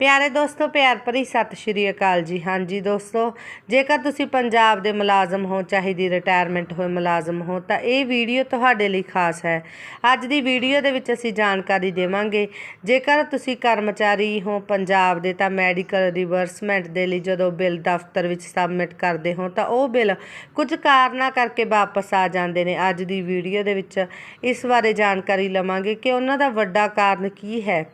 ਪਿਆਰੇ ਦੋਸਤੋ, ਪਿਆਰ ਭਰੀ ਸਤਿ ਸ਼੍ਰੀ ਅਕਾਲ ਜੀ। ਹਾਂਜੀ ਦੋਸਤੋ, ਜੇਕਰ ਤੁਸੀਂ ਪੰਜਾਬ ਦੇ ਮੁਲਾਜ਼ਮ ਹੋ ਚਾਹੇ ਦੀ ਰਿਟਾਇਰਮੈਂਟ ਹੋਏ ਮੁਲਾਜ਼ਮ ਹੋ, ਤਾਂ ਇਹ ਵੀਡੀਓ ਤੁਹਾਡੇ ਲਈ ਖਾਸ ਹੈ। ਅੱਜ ਦੀ ਵੀਡੀਓ ਦੇ ਵਿੱਚ ਅਸੀਂ ਜਾਣਕਾਰੀ ਦੇਵਾਂਗੇ, ਜੇਕਰ ਤੁਸੀਂ ਕਰਮਚਾਰੀ ਹੋ ਪੰਜਾਬ ਦੇ, ਤਾਂ ਮੈਡੀਕਲ ਰਿਵਰਸਮੈਂਟ ਦੇ ਲਈ ਜਦੋਂ ਬਿੱਲ ਦਫ਼ਤਰ ਵਿੱਚ ਸਬਮਿਟ ਕਰਦੇ ਹੋ, ਤਾਂ ਉਹ ਬਿੱਲ ਕੁਝ ਕਾਰਨਾਂ ਕਰਕੇ ਵਾਪਸ ਆ ਜਾਂਦੇ ਨੇ। ਅੱਜ ਦੀ ਵੀਡੀਓ ਦੇ ਵਿੱਚ ਇਸ ਬਾਰੇ ਜਾਣਕਾਰੀ ਲਵਾਂਗੇ ਕਿ ਉਹਨਾਂ ਦਾ ਵੱਡਾ ਕਾਰਨ ਕੀ ਹੈ।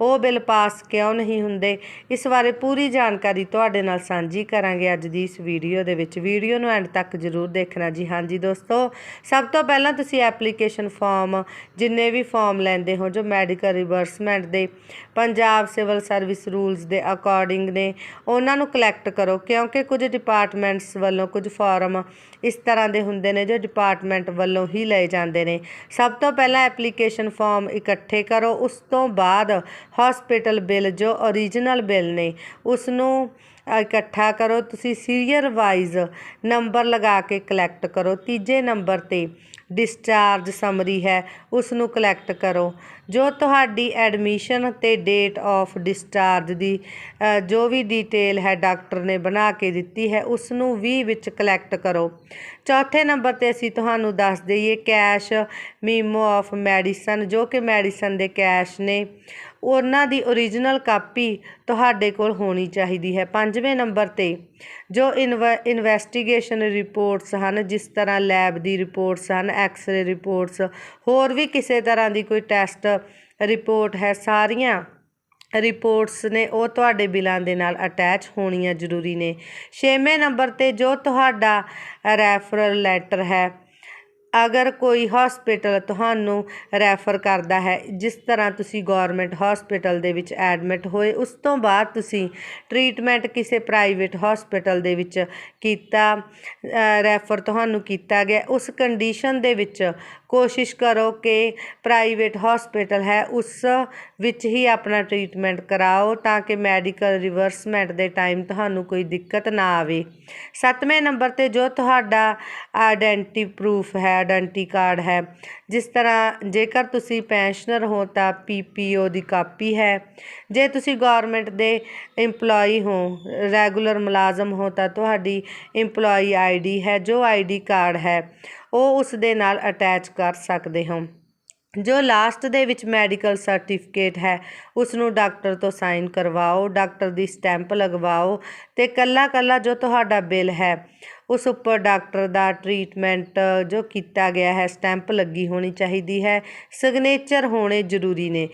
ਉਹ ਬਿੱਲ ਪਾਸ ਕਿਉਂ ਨਹੀਂ ਹੁੰਦੇ? ਇਸ ਬਾਰੇ ਪੂਰੀ ਜਾਣਕਾਰੀ ਤੁਹਾਡੇ ਨਾਲ ਸਾਂਝੀ ਕਰਾਂਗੇ ਅੱਜ ਦੀ ਇਸ ਵੀਡੀਓ ਦੇ ਵਿੱਚ। ਵੀਡੀਓ ਨੂੰ ਐਂਡ ਤੱਕ ਜ਼ਰੂਰ ਦੇਖਣਾ ਜੀ। ਹਾਂਜੀ ਦੋਸਤੋ, ਸਭ ਤੋਂ ਪਹਿਲਾਂ ਤੁਸੀਂ ਐਪਲੀਕੇਸ਼ਨ ਫਾਰਮ, ਜਿੰਨੇ ਵੀ ਫਾਰਮ ਲੈਂਦੇ ਹੋ, ਜੋ ਮੈਡੀਕਲ ਰਿਵਰਸਮੈਂਟ ਦੇ, ਪੰਜਾਬ ਸਿਵਲ ਸਰਵਿਸ ਰੂਲਸ ਦੇ ਅਕੋਰਡਿੰਗ ਨੇ, ਉਹਨਾਂ ਨੂੰ ਕਲੈਕਟ ਕਰੋ। ਕਿਉਂਕਿ ਕੁਝ ਡਿਪਾਰਟਮੈਂਟਸ ਵੱਲੋਂ ਕੁਝ ਫਾਰਮ ਇਸ ਤਰ੍ਹਾਂ ਦੇ ਹੁੰਦੇ ਨੇ, ਜੋ ਡਿਪਾਰਟਮੈਂਟ ਵੱਲੋਂ ਹੀ ਲਏ ਜਾਂਦੇ ਨੇ। ਸਭ ਤੋਂ ਪਹਿਲਾਂ ਐਪਲੀਕੇਸ਼ਨ ਫਾਰਮ ਇਕੱਠੇ ਕਰੋ। ਉਸ ਤੋਂ ਬਾਅਦ ਹਸਪੀਟਲ ਬਿੱਲ, ਜੋ ਓਰੀਜਨਲ ਬਿੱਲ ਨੇ ਉਸ ਨੂੰ ਇਕੱਠਾ ਕਰੋ। ਤੁਸੀਂ ਸੀਰੀਅਲ ਵਾਈਜ਼ ਨੰਬਰ ਲਗਾ ਕੇ ਕਲੈਕਟ ਕਰੋ। ਤੀਜੇ ਨੰਬਰ ਤੇ ਡਿਸਚਾਰਜ ਸਮਰੀ ਹੈ ਉਸ ਨੂੰ ਕਲੈਕਟ ਕਰੋ। ਜੋ ਤੁਹਾਡੀ ਐਡਮਿਸ਼ਨ ਤੇ ਡੇਟ ਆਫ ਡਿਸਚਾਰਜ ਦੀ ਜੋ ਵੀ ਡਿਟੇਲ ਹੈ ਡਾਕਟਰ ਨੇ ਬਣਾ ਕੇ ਦਿੱਤੀ ਹੈ ਉਸ ਨੂੰ ਵੀ ਵਿੱਚ ਕਲੈਕਟ ਕਰੋ। ਚੌਥੇ ਨੰਬਰ ਤੇ ਅਸੀਂ ਤੁਹਾਨੂੰ ਦੱਸ ਦਈਏ ਕੈਸ਼ ਮੀਮੋ ਆਫ ਮੈਡੀਸਨ ਜੋ ਕਿ ਮੈਡੀਸਨ ਦੇ ਕੈਸ਼ ਨੇ। ਉਹਨਾਂ ਦੀ ਓਰੀਜਨਲ ਕਾਪੀ ਤੁਹਾਡੇ ਕੋਲ ਹੋਣੀ ਚਾਹੀਦੀ ਹੈ। ਪੰਜਵੇਂ ਨੰਬਰ ਤੇ ਜੋ ਇਨਵੈਸਟੀਗੇਸ਼ਨ ਰਿਪੋਰਟਸ ਹਨ, ਜਿਸ ਤਰ੍ਹਾਂ ਲੈਬ ਦੀ ਰਿਪੋਰਟਸ ਹਨ ਐਕਸ-ਰੇ ਰਿਪੋਰਟਸ ਹੋਰ ਵੀ ਕਿਸੇ ਤਰ੍ਹਾਂ ਦੀ ਕੋਈ ਟੈਸਟ ਰਿਪੋਰਟ ਹੈ, ਸਾਰੀਆਂ ਰਿਪੋਰਟਸ ਨੇ ਉਹ ਤੁਹਾਡੇ ਬਿਲਾਂ ਦੇ ਨਾਲ ਅਟੈਚ ਹੋਣੀਆਂ ਜ਼ਰੂਰੀ ਨੇ। ਛੇਵੇਂ ਨੰਬਰ ਤੇ ਜੋ ਤੁਹਾਡਾ ਰੈਫਰਲ ਲੈਟਰ ਹੈ ਅਗਰ ਕੋਈ ਹੋਸਪਿਟਲ ਤੁਹਾਨੂੰ ਰੈਫਰ ਕਰਦਾ ਹੈ, ਜਿਸ ਤਰ੍ਹਾਂ ਤੁਸੀਂ ਗੌਰਮੈਂਟ ਹੋਸਪਿਟਲ ਦੇ ਵਿੱਚ ਐਡਮਿਟ ਹੋਏ, ਉਸ ਤੋਂ ਬਾਅਦ ਤੁਸੀਂ ਟ੍ਰੀਟਮੈਂਟ ਕਿਸੇ ਪ੍ਰਾਈਵੇਟ ਹੋਸਪਿਟਲ ਦੇ ਵਿੱਚ ਕੀਤਾ ਰੈਫਰ ਤੁਹਾਨੂੰ ਕੀਤਾ ਗਿਆ, ਉਸ ਕੰਡੀਸ਼ਨ ਦੇ ਵਿੱਚ ਕੋਸ਼ਿਸ਼ ਕਰੋ ਕਿ ਪ੍ਰਾਈਵੇਟ ਹਸਪੀਟਲ ਹੈ, ਉਸ ਵਿੱਚ ਹੀ ਆਪਣਾ ਟ੍ਰੀਟਮੈਂਟ ਕਰਾਓ, ਤਾਂ ਕਿ ਮੈਡੀਕਲ ਰਿਵਰਸਮੈਂਟ ਦੇ ਟਾਈਮ ਤੁਹਾਨੂੰ ਕੋਈ ਦਿੱਕਤ ਨਾ ਆਵੇ। ਸੱਤਵੇਂ ਨੰਬਰ ਤੇ ਜੋ ਤੁਹਾਡਾ ਆਇਡੈਂਟੀ ਪ੍ਰੂਫ ਹੈ ਆਇਡੈਂਟੀ ਕਾਰਡ ਹੈ। ਜਿਸ ਤਰ੍ਹਾਂ ਜੇਕਰ ਤੁਸੀਂ ਪੈਨਸ਼ਨਰ ਹੋ ਤਾਂ ਪੀਪੀਓ ਦੀ ਕਾਪੀ ਹੈ। ਜੇ ਤੁਸੀਂ ਗਵਰਨਮੈਂਟ ਦੇ EMPLOYE ਹੋ, ਰੈਗੂਲਰ ਮੁਲਾਜ਼ਮ ਹੋ ਤਾਂ ਤੁਹਾਡੀ EMPLOYE ਆਈਡੀ ਹੈ, ਜੋ ਆਈਡੀ ਕਾਰਡ ਹੈ। ਉਹ ਉਸ ਦੇ ਨਾਲ ਅਟੈਚ ਕਰ ਸਕਦੇ ਹੋ। ਜੋ ਲਾਸਟ ਦੇ ਵਿੱਚ ਮੈਡੀਕਲ ਸਰਟੀਫਿਕੇਟ ਹੈ, ਉਸ ਨੂੰ ਡਾਕਟਰ ਤੋਂ ਸਾਈਨ ਕਰਵਾਓ, ਡਾਕਟਰ ਦੀ ਸਟੈਂਪ ਲਗਵਾਓ ਤੇ ਕੱਲਾ ਕੱਲਾ ਜੋ ਤੁਹਾਡਾ ਬਿੱਲ ਹੈ ਉਸ ਉੱਪਰ ਡਾਕਟਰ ਦਾ ਟ੍ਰੀਟਮੈਂਟ ਜੋ ਕੀਤਾ ਗਿਆ ਹੈ, ਸਟੈਂਪ ਲੱਗੀ ਹੋਣੀ ਚਾਹੀਦੀ ਹੈ, ਸਿਗਨੇਚਰ ਹੋਣੇ ਜ਼ਰੂਰੀ ਨੇ।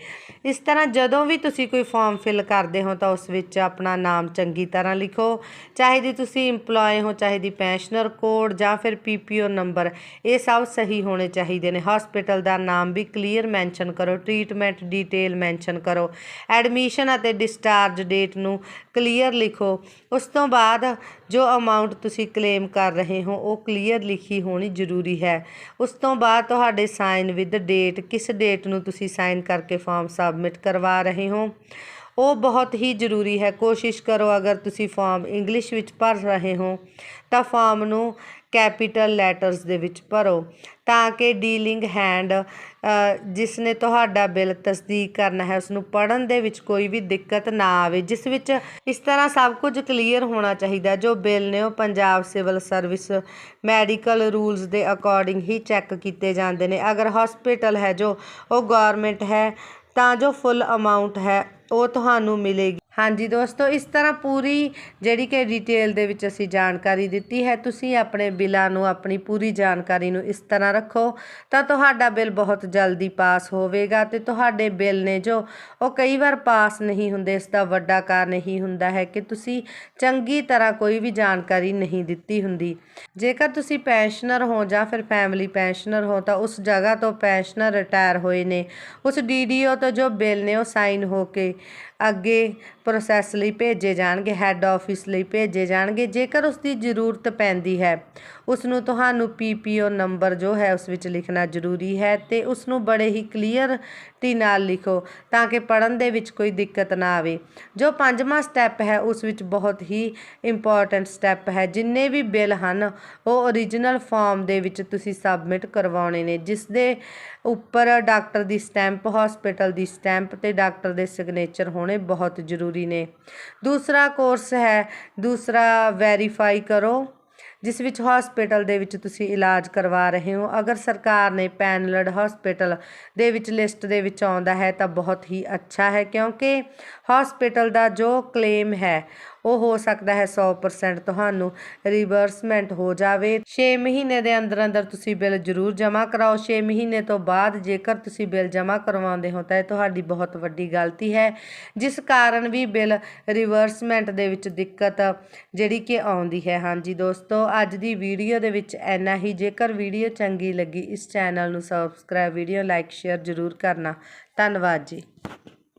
ਇਸ ਤਰ੍ਹਾਂ ਜਦੋਂ ਵੀ ਤੁਸੀਂ ਕੋਈ ਫਾਰਮ ਫਿਲ ਕਰਦੇ ਹੋ ਤਾਂ ਉਸ ਵਿੱਚ ਆਪਣਾ ਨਾਮ ਚੰਗੀ ਤਰ੍ਹਾਂ ਲਿਖੋ। ਚਾਹੇ ਦੀ ਤੁਸੀਂ EMPLOYE ਹੋ, ਚਾਹੇ ਦੀ ਪੈਨਸ਼ਨਰ ਕੋਡ ਜਾਂ ਫਿਰ ਪੀਪੀਓ ਨੰਬਰ ਇਹ ਸਭ ਸਹੀ ਹੋਣੇ ਚਾਹੀਦੇ ਨੇ। ਹਸਪੀਟਲ ਦਾ ਨਾਮ ਵੀ ਕਲੀਅਰ ਮੈਂਸ਼ਨ ਕਰੋ ਟ੍ਰੀਟਮੈਂਟ ਡਿਟੇਲ ਮੈਂਸ਼ਨ ਕਰੋ। ਐਡਮਿਸ਼ਨ ਅਤੇ ਡਿਸਚਾਰਜ ਡੇਟ ਨੂੰ ਕਲੀਅਰ ਲਿਖੋ। ਉਸ ਤੋਂ ਬਾਅਦ ਜੋ ਅਮਾਉਂਟ ਤੁਸੀਂ ਕਲੇਮ ਕਰ ਰਹੇ ਹੋ, ਉਹ ਕਲੀਅਰ ਲਿਖੀ ਹੋਣੀ ਜ਼ਰੂਰੀ ਹੈ। ਉਸ ਤੋਂ ਬਾਅਦ ਤੁਹਾਡੇ ਸਾਈਨ ਵਿਦ ਡੇਟ ਕਿਸ ਡੇਟ ਨੂੰ ਤੁਸੀਂ ਸਾਈਨ ਕਰਕੇ ਫਾਰਮ ਸਬਮਿਟ ਕਰਵਾ ਰਹੇ ਹੋ, ਉਹ ਬਹੁਤ ਹੀ ਜ਼ਰੂਰੀ ਹੈ। ਕੋਸ਼ਿਸ਼ ਕਰੋ, ਅਗਰ ਤੁਸੀਂ ਫਾਰਮ ਇੰਗਲਿਸ਼ ਵਿੱਚ ਭਰ ਰਹੇ ਹੋ, ਤਾਂ ਫਾਰਮ ਨੂੰ ਕੈਪੀਟਲ ਲੈਟਰਸ ਦੇ ਵਿੱਚ ਭਰੋ, ਤਾਂ ਕਿ ਡੀਲਿੰਗ ਹੈਂਡ ਜਿਸ ਨੇ ਤੁਹਾਡਾ ਬਿੱਲ ਤਸਦੀਕ ਕਰਨਾ ਹੈ ਉਸ ਨੂੰ ਪੜਨ ਦੇ ਵਿੱਚ ਕੋਈ ਵੀ ਦਿੱਕਤ ਨਾ ਆਵੇ, ਜਿਸ ਵਿੱਚ ਇਸ ਤਰ੍ਹਾਂ ਸਭ ਕੁਝ ਕਲੀਅਰ ਹੋਣਾ ਚਾਹੀਦਾ ਜੋ ਬਿੱਲ ਨੇ ਉਹ Punjab civil service medical rules ਦੇ ਅਕੋਰਡਿੰਗ ਹੀ ਚੈੱਕ ਕੀਤੇ ਜਾਂਦੇ ਨੇ। ਅਗਰ ਹਸਪੀਟਲ ਹੈ ਜੋ ਉਹ ਗਵਰਨਮੈਂਟ ਹੈ, ਤਾਂ ਜੋ ਫੁੱਲ ਅਮਾਉਂਟ ਹੈ, ਉਹ ਤੁਹਾਨੂੰ ਮਿਲੇਗੀ। ਹਾਂਜੀ ਦੋਸਤੋ, ਇਸ ਤਰ੍ਹਾਂ ਪੂਰੀ ਜਿਹੜੀ ਕਿ ਡਿਟੇਲ ਦੇ ਵਿੱਚ ਅਸੀਂ ਜਾਣਕਾਰੀ ਦਿੱਤੀ ਹੈ। ਤੁਸੀਂ ਆਪਣੇ ਬਿੱਲਾਂ ਨੂੰ, ਆਪਣੀ ਪੂਰੀ ਜਾਣਕਾਰੀ ਨੂੰ ਇਸ ਤਰ੍ਹਾਂ ਰੱਖੋ ਤਾਂ ਤੁਹਾਡਾ ਬਿੱਲ ਬਹੁਤ ਜਲਦੀ ਪਾਸ ਹੋਵੇਗਾ ਤੇ ਤੁਹਾਡੇ ਬਿੱਲ ਨੇ ਜੋ ਉਹ ਕਈ ਵਾਰ ਪਾਸ ਨਹੀਂ ਹੁੰਦੇ, ਇਸ ਦਾ ਵੱਡਾ ਕਾਰਨ ਇਹੀ ਹੁੰਦਾ ਹੈ ਕਿ ਤੁਸੀਂ ਚੰਗੀ ਤਰ੍ਹਾਂ ਕੋਈ ਵੀ ਜਾਣਕਾਰੀ ਨਹੀਂ ਦਿੱਤੀ ਹੁੰਦੀ। ਜੇਕਰ ਤੁਸੀਂ ਪੈਨਸ਼ਨਰ ਹੋ ਜਾਂ ਫਿਰ ਫੈਮਿਲੀ ਪੈਨਸ਼ਨਰ ਹੋ ਤਾਂ ਉਸ ਜਗ੍ਹਾ ਤੋਂ ਪੈਨਸ਼ਨਰ ਰਿਟਾਇਰ ਹੋਏ ਨੇ। ਉਸ ਡੀਡੀਓ ਤੋਂ ਜੋ ਬਿੱਲ ਨੇ ਉਹ ਸਾਈਨ ਹੋ ਕੇ ਅੱਗੇ ਪ੍ਰੋਸੈਸ ਲਈ ਭੇਜੇ ਜਾਣਗੇ ਹੈੱਡ ਆਫਿਸ ਲਈ ਭੇਜੇ ਜਾਣਗੇ, ਜੇਕਰ ਉਸ ਦੀ ਜ਼ਰੂਰਤ ਪੈਂਦੀ ਹੈ। ਉਸ ਨੂੰ ਤੁਹਾਨੂੰ ਪੀਪੀਓ ਨੰਬਰ ਜੋ ਹੈ ਉਸ ਵਿੱਚ ਲਿਖਣਾ ਜ਼ਰੂਰੀ ਹੈ ਤੇ ਉਸ ਨੂੰ ਬੜੇ ਹੀ ਕਲੀਅਰਟੀ ਨਾਲ ਲਿਖੋ ਤਾਂ ਕਿ ਪੜਨ ਦੇ ਵਿੱਚ ਕੋਈ ਦਿੱਕਤ ਨਾ ਆਵੇ। ਜੋ ਪੰਜਵਾਂ ਸਟੈਪ ਹੈ, ਉਸ ਵਿੱਚ ਬਹੁਤ ਹੀ ਇੰਪੋਰਟੈਂਟ ਸਟੈਪ ਹੈ। ਜਿੰਨੇ ਵੀ ਬਿੱਲ ਹਨ, ਉਹ ਓਰੀਜਨਲ ਫਾਰਮ ਦੇ ਵਿੱਚ ਤੁਸੀਂ ਸਬਮਿਟ ਕਰਵਾਉਣੇ ਨੇ, ਜਿਸ ਦੇ ਉੱਪਰ ਡਾਕਟਰ ਦੀ ਸਟੈਂਪ ਹਸਪੀਟਲ ਦੀ ਸਟੈਂਪ ਤੇ ਡਾਕਟਰ ਦੇ ਸਿਗਨੇਚਰ ਹੋਣੇ ਬਹੁਤ ਜ਼ਰੂਰੀ ਨੇ। ਦੂਸਰਾ ਕੋਰਸ ਹੈ, ਦੂਸਰਾ ਵੈਰੀਫਾਈ ਕਰੋ, ਜਿਸ ਵਿੱਚ ਹਸਪੀਟਲ ਦੇ ਵਿੱਚ ਤੁਸੀਂ ਇਲਾਜ ਕਰਵਾ ਰਹੇ ਹੋ। ਅਗਰ ਸਰਕਾਰ ਨੇ ਪੈਨਲਡ ਹਸਪੀਟਲ ਦੇ ਵਿੱਚ ਲਿਸਟ ਦੇ ਵਿੱਚ ਆਉਂਦਾ ਹੈ ਤਾਂ ਬਹੁਤ ਹੀ ਅੱਛਾ ਹੈ, ਕਿਉਂਕਿ ਹਸਪੀਟਲ ਦਾ ਜੋ ਕਲੇਮ ਹੈ ਉਹ ਹੋ ਸਕਦਾ ਹੈ 100% ਤੁਹਾਨੂੰ ਰਿਵਰਸਮੈਂਟ ਹੋ ਜਾਵੇ। 6 ਮਹੀਨੇ ਦੇ ਅੰਦਰ ਅੰਦਰ ਤੁਸੀਂ ਬਿੱਲ ਜ਼ਰੂਰ ਜਮ੍ਹਾਂ ਕਰਾਓ। 6 ਮਹੀਨੇ ਤੋਂ ਬਾਅਦ ਜੇਕਰ ਤੁਸੀਂ ਬਿੱਲ ਜਮ੍ਹਾਂ ਕਰਵਾਉਂਦੇ ਹੋ ਤਾਂ ਇਹ ਤੁਹਾਡੀ ਬਹੁਤ ਵੱਡੀ ਗਲਤੀ ਹੈ। ਜਿਸ ਕਾਰਨ ਵੀ ਬਿੱਲ ਰਿਵਰਸਮੈਂਟ ਦੇ ਵਿੱਚ ਦਿੱਕਤ ਜਿਹੜੀ ਕਿ ਆਉਂਦੀ ਹੈ। ਹਾਂਜੀ ਦੋਸਤੋ, ਅੱਜ ਦੀ ਵੀਡੀਓ ਦੇ ਵਿੱਚ ਇੰਨਾ ਹੀ। ਜੇਕਰ ਵੀਡੀਓ ਚੰਗੀ ਲੱਗੀ, ਇਸ ਚੈਨਲ ਨੂੰ ਸਬਸਕ੍ਰਾਈਬ ਵੀਡੀਓ ਲਾਈਕ ਸ਼ੇਅਰ ਜ਼ਰੂਰ ਕਰਨਾ। ਧੰਨਵਾਦ ਜੀ।